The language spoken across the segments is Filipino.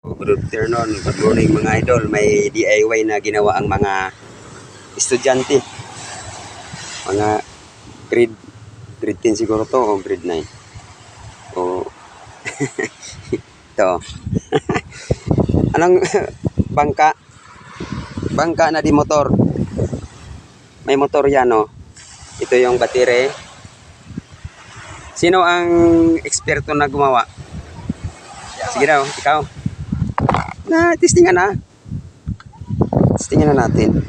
Good afternoon, good morning mga idol. May DIY na ginawa ang mga estudyante. Mga grade grade 10 siguro to o grade 9. O ito. Anong bangka? Bangka na di motor. May motor yan oh. Ito yung battery. Sino ang eksperto na gumawa? Sige daw, ikaw na testingan na. Testingan na natin.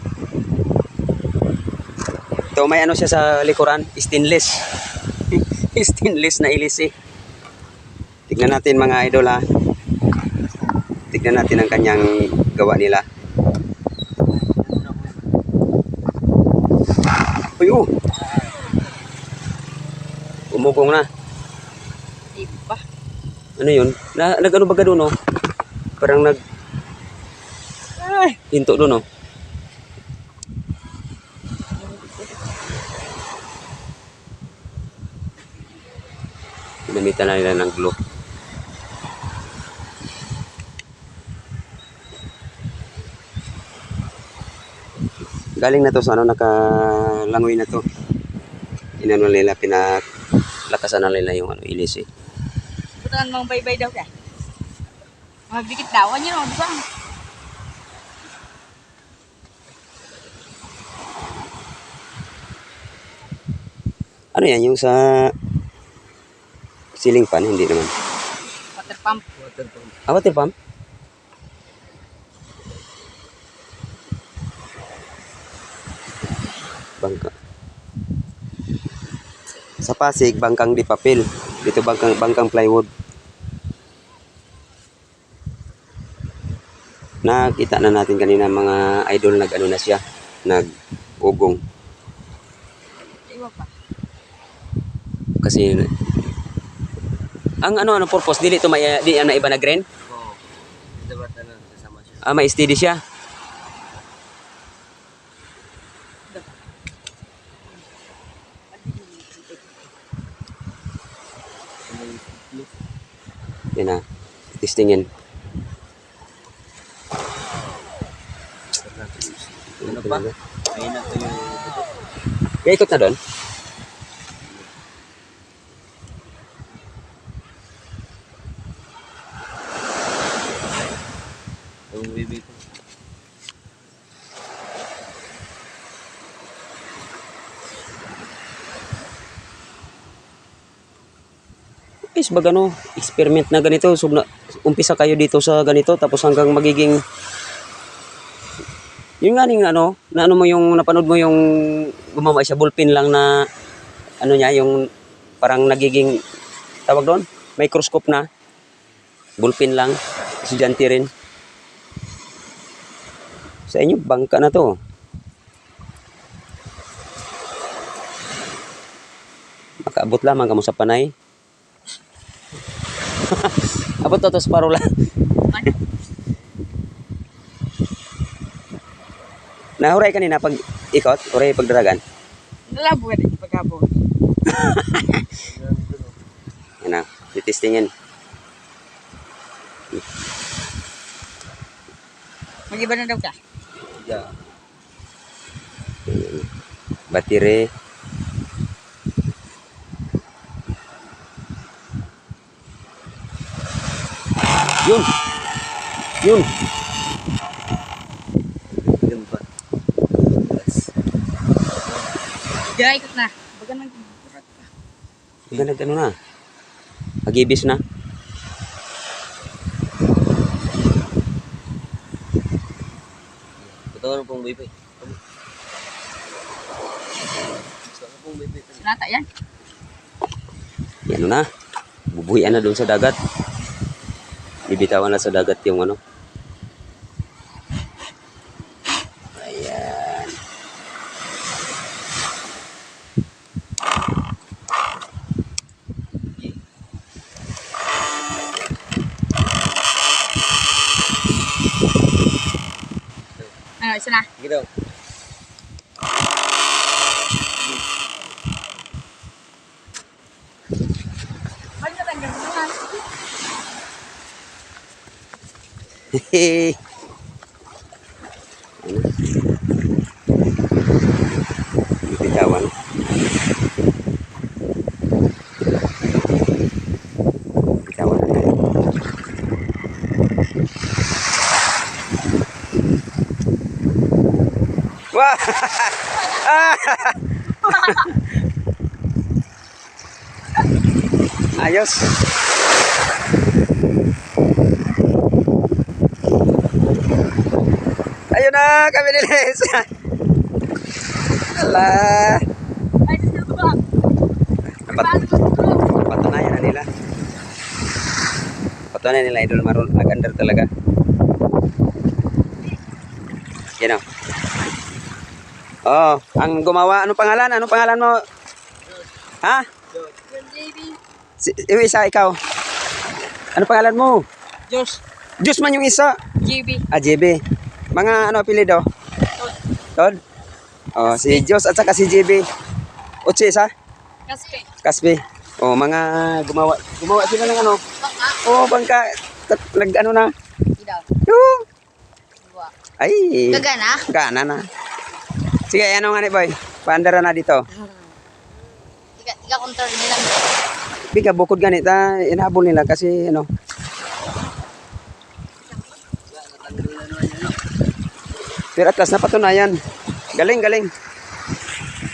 Ito may ano siya sa likuran, stainless. stainless na ilisi. Tignan natin mga idol ha. Tignan natin ang kanyang gawa nila. Uy, oh. Umugong na. Iba. Ano yun? Na, nag-ano ba ka doon, oh? Parang nag Ay! hinto doon, oh. Ginamitan na nila ng glue. Galing na to sa ano, nakalangoy na to. Inano nila, pinaklakasan na nila yung ano, ilis eh. Butan mong baybay daw ka. Magbikit daw. Ano yun? Di ba? Ano yan, yung sa ceiling fan, hindi naman. Water pump. Ah, water pump? Bangka. Sa Pasig, bangkang di papel. Dito bangkang, bangkang plywood. Nakita na natin kanina mga idol nag ano na siya, nag ugong. Iwa pa. Kasi ang ano ano purpose dili to may di na iba na grain? Oo. Ito ba tanong kasama siya? Ah, may steady siya. Yan na. Testingin. Ano pa? Ayun na po yung Kaya ikot na doon. Guys, bag experiment na ganito. So, na, umpisa kayo dito sa ganito tapos hanggang magiging yung nga ning ano, na ano mo yung napanood mo yung gumawa siya ballpen lang na ano niya yung parang nagiging tawag doon, microscope na ballpen lang, estudyante rin. Sa inyo, bangka na to. Makaabot lamang kamo sa panay. Abot to to parola. Nahuray kanina pag ikot, huray pagdaragan. Nalabo ka din pagkabo. Yan na, titistingin. Mag-iba na daw ka. Yeah. Batire. Yun. Yun. Yun pa. Yes. Diyan, ikot na. Baga nang burat ka. Iba nag ano na. Agibis na. Ito na pong. Gusto ko pong baby. Nata yan. Yan na. Bubuhian na doon sa dagat. Bibitawan na sa dagat yung ano. Ayan. Ano, isa na. Sige daw. Balik ka tanggal mo na. Hehe. Ano? Bitawan. Bitawan na tayo. Wah! Ah! Ayos. Ayun na, kami ni Les. Ala. Napat patunayan na nila. Patunayan nila idol maroon nag-under talaga. Yan o. Oh, ang gumawa, ano pangalan? Ano pangalan mo? Ha? Si, yung isa, ikaw. Ano pangalan mo? Josh. Diyos man yung isa. JB. Ah, JB. Mga ano apelido? Todd? Oh, si Diyos at saka si JB. Utsi isa? Kaspe. Kaspi. Oh, mga gumawa. Gumawa sila ng ano? Baka. Oh, bangka. Nag ano na? Ilaw. Dua. Ay. Gagana? Gana na. Sige, ano nga ni boy? Paandara na dito. Ika, ika counter nila. Biga bukod ganita, inahabol nila kasi ano. Pero at last napatunayan. Galing, galing.